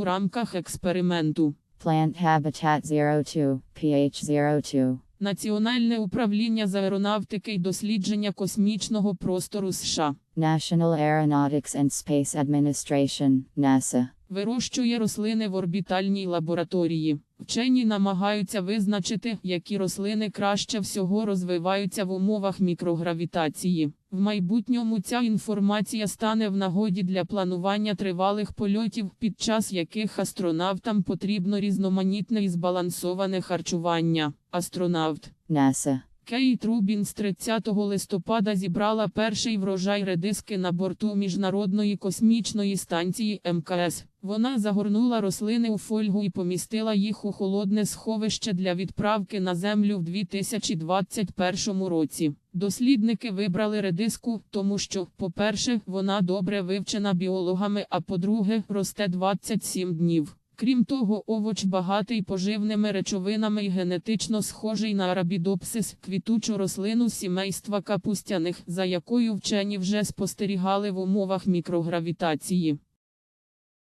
у рамках експерименту. Plant Habitat 02, pH 02. Національне управління з аеронавтики і дослідження космічного простору США National Aeronautics and Space Administration, NASA. Вирощує рослини в орбітальній лабораторії. Вчені намагаються визначити, які рослини краще всього розвиваються в умовах мікрогравітації. В майбутньому ця інформація стане в нагоді для планування тривалих польотів, під час яких астронавтам потрібно різноманітне і збалансоване харчування. Астронавт NASA. Кейт Рубінс 30 листопада зібрала перший врожай редиски на борту Міжнародної космічної станції МКС. Вона загорнула рослини у фольгу і помістила їх у холодне сховище для відправки на землю в 2021 році. Дослідники вибрали редиску, тому що, по-перше, вона добре вивчена біологами, а по-друге, росте 27 днів. Крім того, овоч багатий поживними речовинами і генетично схожий на арабідопсис, квітучу рослину сімейства капустяних, за якою вчені вже спостерігали в умовах мікрогравітації.